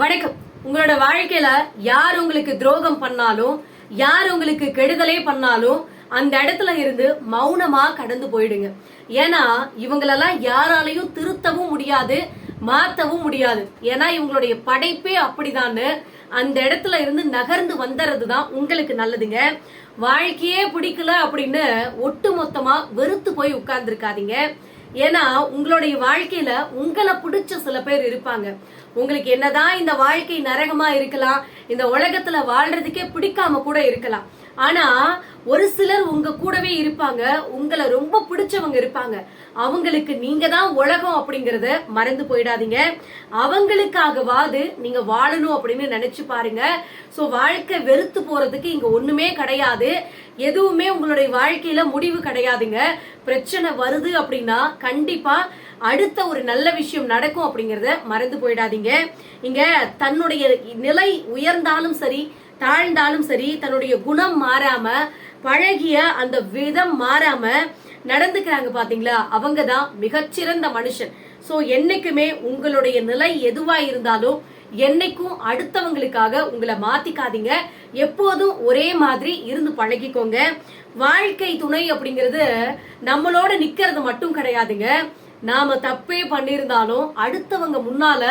வணக்கம். உங்களோட வாழ்க்கையில யார் உங்களுக்கு துரோகம் பண்ணாலும் யார் உங்களுக்கு கெடுதலே பண்ணாலும் அந்த இடத்துல இருந்து மௌனமா கடந்து போயிடுங்க. ஏன்னா இவங்களெல்லாம் யாராலையும் திருத்தவும் முடியாது மாத்தவும் முடியாது. ஏன்னா இவங்களுடைய படைப்பே அப்படிதான்னு அந்த இடத்துல இருந்து நகர்ந்து வந்துறது தான் உங்களுக்கு நல்லதுங்க. வாழ்க்கையே பிடிக்கல அப்படின்னு ஒட்டு மொத்தமா வெறுத்து போய் உட்கார்ந்துருக்காதீங்க. ஏன்னா உங்களுடைய வாழ்க்கையில உங்களை பிடிச்ச சில பேர் இருப்பாங்க. உங்களுக்கு என்னதான் இந்த வாழ்க்கை நரகமா இருக்கலாம் இந்த உலகத்துல வாழ்றதுக்கே பிடிக்காம கூட இருக்கலாம். ஆனா ஒரு சிலர் உங்க கூடவே இருப்பாங்க உங்களை ரொம்ப பிடிச்சவங்க இருப்பாங்க. அவங்களுக்கு நீங்க தான் உலகம் அப்படிங்கறத மறந்து போயிடாதீங்க. அவங்களுக்காகவாது நீங்க வாழணும் அப்படின்னு நினைச்சு பாருங்க. சோ வாழ்க்கை வெறுத்து போறதுக்கு இங்க ஒண்ணுமே கிடையாது. எதுவுமே உங்களுடைய வாழ்க்கையில முடிவு கிடையாதுங்க. பிரச்சனை வருது அப்படின்னா கண்டிப்பா அடுத்த ஒரு நல்ல விஷயம் நடக்கும் அப்படிங்கறத மறந்து போயிடாதீங்க. இங்க தன்னுடைய நிலை உயர்ந்தாலும் சரி தாழ்ந்தாலும் சரி தன்னுடைய குணம் மாறாம பழகிய அந்த விதம் மாறாம நடந்துக்கிறாங்க பாத்தீங்களா? அவங்க தான் மிகச்சிறந்த மனுஷன். சோ என்னைக்குமே உங்களுடைய நிலை எதுவா இருந்தாலும் என்னைக்கும் அடுத்தவங்களுக்காக உங்களை மாத்திக்காதீங்க. எப்போதும் ஒரே மாதிரி இருந்து பழகிக்கோங்க. வாழ்க்கை துணை அப்படிங்கிறது நம்மளோட நிக்கிறது மட்டும் கிடையாதுங்க. நாம தப்பே பண்ணியிருந்தாலும் அடுத்தவங்க முன்னால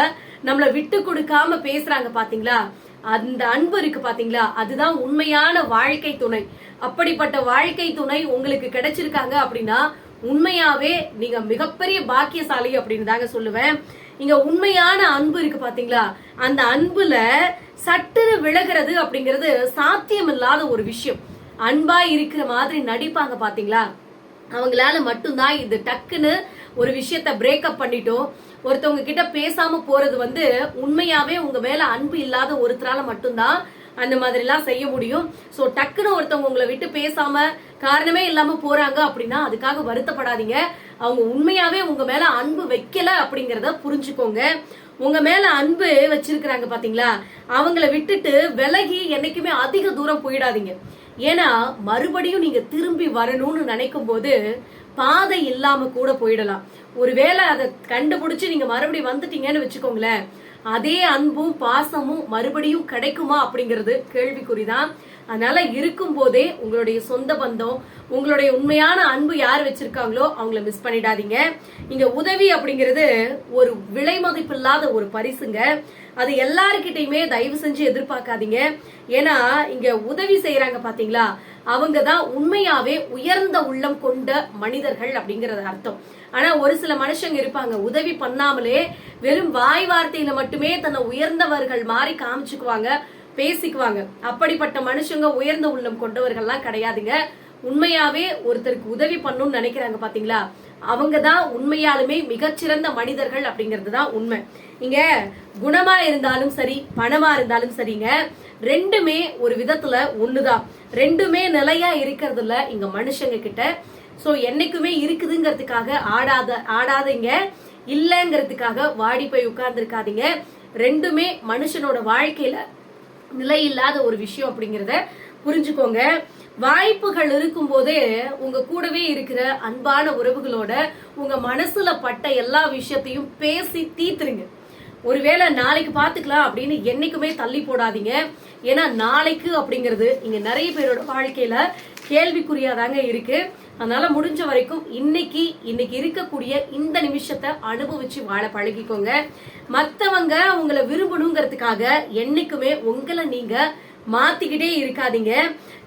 நம்மள விட்டு கொடுக்காம பேசுறாங்க பாத்தீங்களா? அந்த அன்பு இருக்கு பாத்தீங்களா? அதுதான் உண்மையான வாழ்க்கை துணை. அப்படிப்பட்ட வாழ்க்கை துணை உங்களுக்கு கிடைச்சிருக்காங்க அப்படின்னா உண்மையாவே நீங்க மிகப்பெரிய பாக்கியசாலி அப்படின்னு தாங்க சொல்லுவேன். இங்க உண்மையான அன்பு இருக்கு பாத்தீங்களா? அந்த அன்புல சட்டுன்னு விலகிறது அப்படிங்கிறது சாத்தியம் இல்லாத ஒரு விஷயம். அன்பா இருக்கிற மாதிரி நடிப்பாங்க பாத்தீங்களா? அவங்களால மட்டும்தான் இது டக்குன்னு ஒரு விஷயத்த பிரேக்கப் பண்ணிட்டோம் ஒருத்தவங்க கிட்ட பேசாம போறது வந்து உண்மையாவே உங்க மேல அன்பு இல்லாத ஒருத்தரால மட்டும்தான் அந்த மாதிரி எல்லாம் செய்ய முடியும். சோ டக்குன்னு ஒருத்தவங்க உங்களை விட்டு பேசாம காரணமே இல்லாம போறாங்க அப்படின்னா அதுக்காக வருத்தப்படாதீங்க. அவங்க உண்மையாவே உங்க மேல அன்பு வைக்கல அப்படிங்கறத புரிஞ்சுக்கோங்க. உங்க மேல அன்பு வச்சிருக்கிறாங்க பாத்தீங்களா? அவங்கள விட்டுட்டு விலகி என்னைக்குமே அதிக தூரம் போயிடாதீங்க. ஏன்னா மறுபடியும் நீங்க திரும்பி வரணும்னு நினைக்கும் போது பாதை இல்லாம கூட போயிடலாம். ஒருவேளை அதை கண்டுபிடிச்சு நீங்க மறுபடியும் வந்துட்டீங்கன்னு வச்சுக்கோங்களேன். அதே அன்பும் பாசமும் மறுபடியும் கிடைக்குமா அப்படிங்கிறது கேள்விக்குறிதான். அதனால இருக்கும் போதே உங்களுடைய சொந்த பந்தம் உங்களுடைய உண்மையான அன்பு யார் வச்சிருக்காங்களோ அவங்கள மிஸ் பண்ணிடாதீங்க. இங்க உதவி அப்படிங்கிறது ஒரு விலை மதிப்பில்லாத ஒரு பரிசுங்க. அது எல்லாருக்கிட்டையுமே தயவு செஞ்சு எதிர்பார்க்காதீங்க. ஏன்னா இங்க உதவி செய்யறாங்க பாத்தீங்களா? அவங்க தான் உண்மையாவே உயர்ந்த உள்ளம் கொண்ட மனிதர்கள் அப்படிங்கறது அர்த்தம். ஆனா ஒரு சில மனுஷங்க இருப்பாங்க உதவி பண்ணாமலே வெறும் வாய் வார்த்தையில மட்டுமே தன்னை உயர்ந்தவர்கள் மாதிரி காமிச்சுக்குவாங்க பேசிக்குவாங்க. அப்படிப்பட்ட மனுஷங்க உயர்ந்த உள்ளம் கொண்டவர்கள்லாம் கிடையாதுங்க. உண்மையாவே ஒருத்தருக்கு உதவி பண்ணணும்னு நினைக்கிறாங்க பாத்தீங்களா? அவங்க தான் உண்மையாலுமே மிகச்சிறந்த மனிதர்கள் அப்படிங்கிறது தான் உண்மை. இங்க குணமா இருந்தாலும் சரி பணமா இருந்தாலும் சரிங்க ரெண்டுமே ஒரு விதத்துல ஒண்ணுதான். ரெண்டுமே நிலையா இருக்கிறதுல இங்க மனுஷங்க கிட்ட சோ என்னைக்குமே இருக்குதுங்கிறதுக்காக ஆடாத ஆடாதீங்க. இல்லைங்கிறதுக்காக வாடி போய் உட்கார்ந்துருக்காதீங்க. ரெண்டுமே மனுஷனோட வாழ்க்கையில நிலை இல்லாத ஒரு விஷயம் அப்படிங்கிறத புரிஞ்சுக்கோங்க. வாய்ப்புகள் இருக்கும் போதே உங்க கூடவே இருக்கிற அன்பான உறவுகளோட உங்க மனசுல பட்ட எல்லா விஷயத்தையும் பேசி தீத்துருங்க ஒருவேளை நாளைக்கு பாத்துக்கலாம் அப்படின்னு என்னைக்குமே தள்ளி போடாதீங்க. ஏன்னா நாளைக்கு அப்படிங்கிறது இங்க நிறைய பேரோட வாழ்க்கையில கேள்விக்குறியாதாங்க இருக்கு. அதனால முடிஞ்ச வரைக்கும் இன்னைக்கு இன்னைக்கு இருக்கக்கூடிய இந்த நிமிஷத்தை அனுபவிச்சு வாழ பழகிக்கோங்க. மத்தவங்க உங்களை விரும்பணுங்கிறதுக்காக என்னைக்குமே உங்களை நீங்க மாத்திக்கிட்டே இருக்காதீங்க.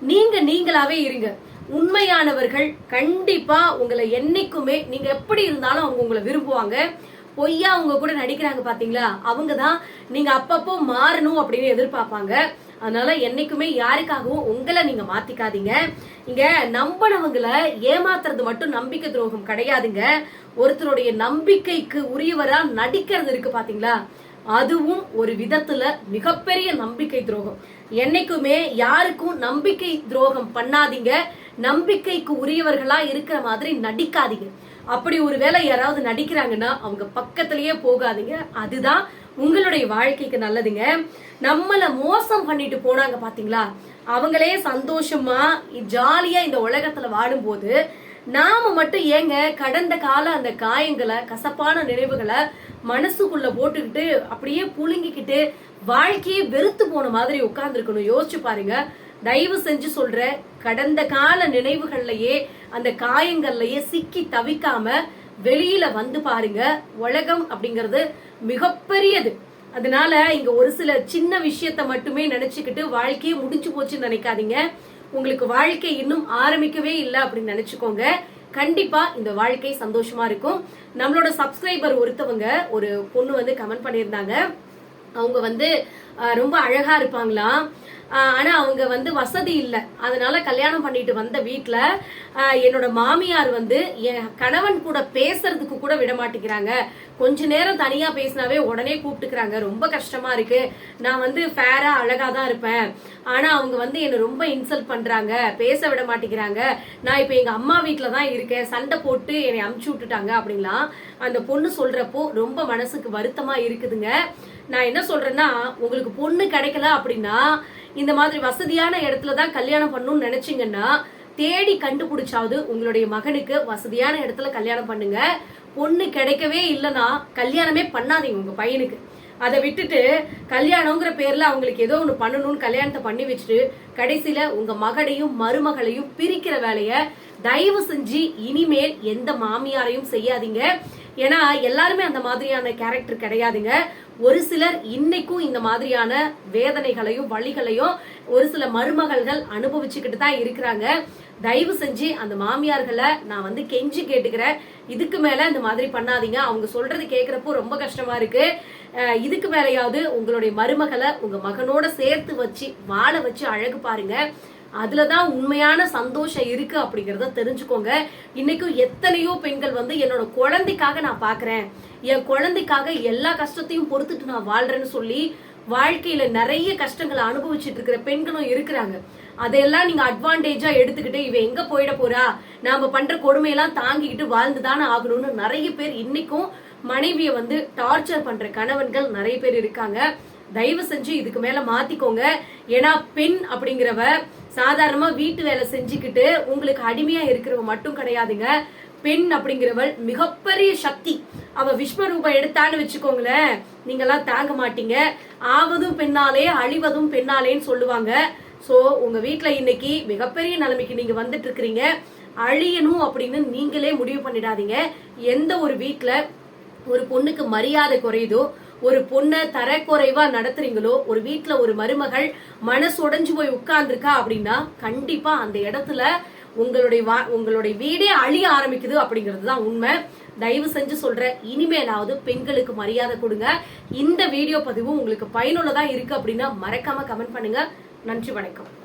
நீங்க நீங்களாவே இருங்க. உண்மையானவர்கள் கண்டிப்பா உங்களை என்னைக்குமே நீங்க எப்படி இருந்தாலும் அவங்க உங்களை விரும்புவாங்க. பொய்யா அவங்க கூட நடிக்கிறாங்க பாத்தீங்களா? அவங்க தான் நீங்க அப்பப்போ மாறணும் அப்படின்னு எதிர்பார்ப்பாங்க. அதனால என்னைக்குமே யாருக்காகவும் உங்களை நீங்க மாத்திக்காதீங்க. இங்க நம்பினவங்களை ஏமாத்துறது மட்டும் நம்பிக்கை துரோகம் கிடையாதுங்க. ஒருத்தருடைய நம்பிக்கைக்கு உரியவரா நடிக்கிறது இருக்கு பாத்தீங்களா? அதுவும் ஒரு விதத்துல மிகப்பெரிய நம்பிக்கை துரோகம். என்னைக்குமே யாருக்கும் நம்பிக்கை துரோகம் பண்ணாதீங்க. நம்பிக்கைக்கு உரியவர்களா இருக்கிற மாதிரி நடிக்காதீங்க. அப்படி ஒரு வேலை யாராவது நடிக்கிறாங்கன்னா அவங்க பக்கத்திலேயே போகாதீங்க. அதுதான் உங்களுடைய வாழ்க்கைக்கு நல்லதுங்க. நம்மள மோசம் பண்ணிட்டு போனாங்க பாத்தீங்களா? அவங்களே சந்தோஷமா ஜாலியா இந்த உலகத்துல வாடும்போது நாம மட்டும் ஏங்க கடந்த கால அந்த காயங்களை கசப்பான நினைவுகளை மனசுக்குள்ள போட்டுக்கிட்டு அப்படியே புழுங்கிக்கிட்டு வாழ்க்கையே வெறுத்து போன மாதிரி உட்கார்ந்துருக்கணும். யோசிச்சு பாருங்க. தயவு செஞ்சு சொல்ற கடந்த கால நினைவுகள்லயே அந்த காயங்கள்லயே சிக்கி தவிக்காம வெளியில வந்து பாருங்க. உலகம் அப்படிங்கிறது மிகப்பெரியது. அதனால இங்க ஒரு சில சின்ன விஷயத்த மட்டுமே நினைச்சுக்கிட்டு வாழ்க்கையே முடிஞ்சு போச்சுன்னு நினைக்காதீங்க. உங்களுக்கு வாழ்க்கை இன்னும் ஆரம்பிக்கவே இல்லை அப்படின்னு நினைச்சுக்கோங்க. கண்டிப்பா இந்த வாழ்க்கை சந்தோஷமா இருக்கும். நம்மளோட சப்ஸ்கிரைபர் ஒருத்தவங்க ஒரு பொண்ணு வந்து கமெண்ட் பண்ணியிருந்தாங்க. அவங்க வந்து ரொம்ப அழகா இருப்பாங்களாம். ஆனா அவங்க வந்து வசதி இல்லை. அதனால கல்யாணம் பண்ணிட்டு வந்த வீட்டுல என்னோட மாமியார் வந்து என் கணவன் கூட பேசுறதுக்கு கூட விட மாட்டேங்கிறாங்க. கொஞ்ச நேரம் தனியா பேசினாவே உடனே கூப்பிட்டுக்கிறாங்க. ரொம்ப கஷ்டமா இருக்கு. நான் வந்து ஃபேரா அழகா தான் இருப்பேன். ஆனா அவங்க வந்து என்ன ரொம்ப இன்சல்ட் பண்றாங்க. பேச விட மாட்டேங்கிறாங்க. நான் இப்ப எங்க அம்மா வீட்டுல தான் இருக்கேன். சண்டை போட்டு என்னை அமுச்சு விட்டுட்டாங்க அப்படின்லாம் அந்த பொண்ணு சொல்றப்போ ரொம்ப மனசுக்கு வருத்தமா இருக்குதுங்க. நான் என்ன சொல்றேன்னா உங்களுக்கு பொண்ணு கிடைக்கல அப்படின்னா இந்த மாதிரி வசதியான இடத்துல தான் கல்யாணம் பண்ணணும்னு நினைச்சீங்கன்னா தேடி கண்டுபிடிச்சாவது உங்களுடைய மகனுக்கு வசதியான இடத்துல கல்யாணம் பண்ணுங்க. பொண்ணு கிடைக்கவே இல்லைன்னா கல்யாணமே பண்ணாதீங்க உங்க பையனுக்கு. அதை விட்டுட்டு கல்யாணங்கிற பேர்ல அவங்களுக்கு ஏதோ ஒன்று பண்ணணும்னு கல்யாணத்தை பண்ணி வச்சுட்டு கடைசியில உங்க மகனையும் மருமகளையும் பிரிக்கிற வேலைய தயவு செஞ்சு இனிமேல் எந்த மாமியாரையும் செய்யாதீங்க. ஏன்னா எல்லாருமே அந்த மாதிரியான கேரக்டர் கிடையாதுங்க. ஒரு சிலர் இன்னைக்கும் இந்த மாதிரியான வேதனைகளையும் வழிகளையும் ஒரு சில மருமகள்கள் அனுபவிச்சுக்கிட்டு தான் இருக்கிறாங்க. தயவு செஞ்சு அந்த மாமியார்களை நான் வந்து கெஞ்சி கேட்டுக்கிறேன். இதுக்கு மேல இந்த மாதிரி பண்ணாதீங்க. அவங்க சொல்றது கேட்கறப்போ ரொம்ப கஷ்டமா இருக்கு. இதுக்கு மேலேயாவது உங்களுடைய மருமகளை உங்க மகனோட சேர்த்து வச்சு வாழ வச்சு அழகு பாருங்க. அதுலதான் உண்மையான சந்தோஷம் இருக்கு அப்படிங்கிறத தெரிஞ்சுக்கோங்க. இன்னைக்கும் எத்தனையோ பெண்கள் வந்து என்னோட குழந்தைக்காக நான் பாக்குறேன். என் குழந்தைக்காக எல்லா கஷ்டத்தையும் பொறுத்துட்டு நான் வாழ்றேன்னு சொல்லி வாழ்க்கையில நிறைய கஷ்டங்களை அனுபவிச்சுட்டு இருக்கிற பெண்களும் இருக்கிறாங்க. அதையெல்லாம் நீங்க அட்வான்டேஜா எடுத்துக்கிட்டு இவ எங்க போயிட போறா? நாம பண்ற கொடுமையெல்லாம் தாங்கிக்கிட்டு வாழ்ந்துதானே ஆகணும்னு நிறைய பேர் இன்னைக்கும் மனைவியை வந்து டார்ச்சர் பண்ற கணவன்கள் நிறைய பேர் இருக்காங்க. தயவு செஞ்சு இதுக்கு மேல மாத்திக்கோங்க. ஏன்னா பெண் அப்படிங்கிறவ சாதாரணமா வீட்டு வேலை செஞ்சுக்கிட்டு உங்களுக்கு அடிமையா இருக்கிறவ மட்டும் கிடையாதுங்க. பெண் அப்படிங்கிறவள் மிகப்பெரிய சக்தி. அவ விஸ்வரூபம் எடுத்தான்னு வச்சுக்கோங்களேன். நீங்கெல்லாம் தாங்க மாட்டீங்க. ஆவதும் பெண்ணாலே அழிவதும் பெண்ணாலேன்னு சொல்லுவாங்க. சோ உங்க வீட்டுல இன்னைக்கு மிகப்பெரிய நிலைமைக்கு நீங்க வந்துட்டு இருக்கிறீங்க அழியணும் அப்படின்னு நீங்களே முடிவு பண்ணிடாதீங்க. எந்த ஒரு வீட்டுல ஒரு பொண்ணுக்கு மரியாதை குறையுதோ ஒரு பொண்ணை தரக்குறைவா நடத்துறீங்களோ ஒரு வீட்டில் ஒரு மருமகள் மனசு உடைஞ்சு போய் உட்கார்ந்துருக்கா அப்படின்னா கண்டிப்பா அந்த இடத்துல உங்களுடைய வா- உங்களுடைய வீடே அழிய ஆரம்பிக்குது அப்படிங்கிறது தான் உண்மை. தயவு செஞ்சு சொல்றேன் இனிமேலாவது பெண்களுக்கு மரியாதை கொடுங்க. இந்த வீடியோ பதிவு உங்களுக்கு பயனுள்ளதா இருக்கு அப்படின்னா மறக்காம கமெண்ட் பண்ணுங்க. நன்றி வணக்கம்.